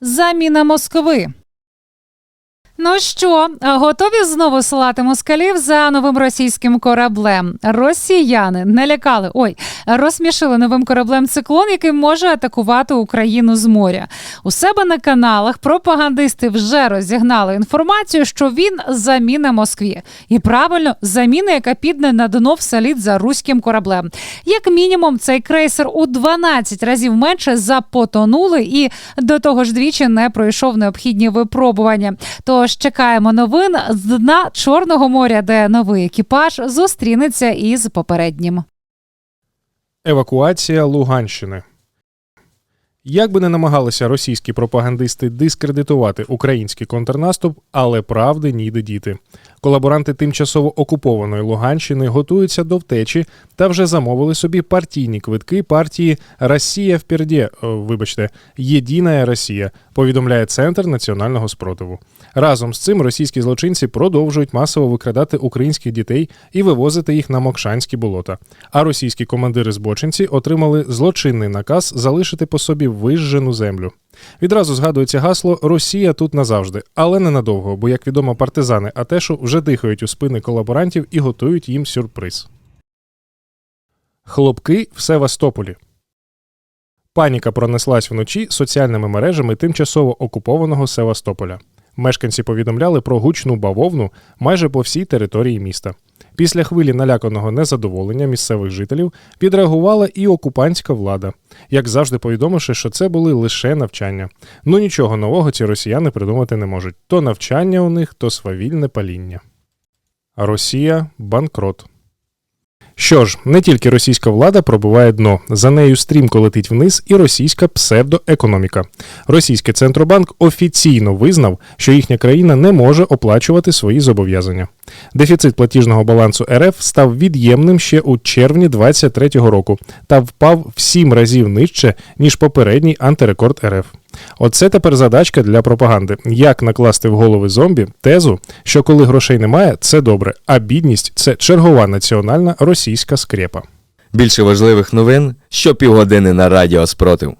Заміна Москви. Ну що, готові знову слати москалів за новим російським кораблем? Росіяни не лякали. Ой, розсмішили новим кораблем циклон, який може атакувати Україну з моря. У себе на каналах пропагандисти вже розігнали інформацію, що він заміна Москві. І правильно, заміна, яка підне на дно вслід за руським кораблем. Як мінімум, цей крейсер у 12 разів менше запотонули і до того ж двічі не пройшов необхідні випробування. Тож чекаємо новин з дна Чорного моря, де новий екіпаж зустрінеться із попереднім. Евакуація Луганщини. Як би не намагалися російські пропагандисти дискредитувати український контрнаступ, але правди ніде діти. Колаборанти тимчасово окупованої Луганщини готуються до втечі та вже замовили собі партійні квитки партії Росія вперді, о, вибачте, Єдина Росія, повідомляє Центр національного спротиву. Разом з цим російські злочинці продовжують масово викрадати українських дітей і вивозити їх на Мокшанські болота. А російські командири збочинці отримали злочинний наказ залишити по собі вижжену землю. Відразу згадується гасло Росія тут назавжди, але ненадовго, бо, як відомо, партизани Атешу вже дихають у спини колаборантів і готують їм сюрприз. Хлопки в Севастополі. Паніка пронеслась вночі соціальними мережами тимчасово окупованого Севастополя. Мешканці повідомляли про гучну бавовну майже по всій території міста. Після хвилі наляканого незадоволення місцевих жителів відреагувала і окупантська влада, як завжди повідомивши, що це були лише навчання. Ну нічого нового ці росіяни придумати не можуть. То навчання у них, то свавільне паління. Росія банкрот. Що ж, не тільки російська влада пробиває дно, за нею стрімко летить вниз і російська псевдоекономіка. Російський центробанк офіційно визнав, що їхня країна не може оплачувати свої зобов'язання. Дефіцит платіжного балансу РФ став від'ємним ще у червні 2023 року та впав в сім разів нижче, ніж попередній антирекорд РФ. Оце тепер задачка для пропаганди: як накласти в голови зомбі тезу, що коли грошей немає, це добре, а бідність це чергова національна російська скрепа. Більше важливих новин щопівгодини на Радіо Спротив.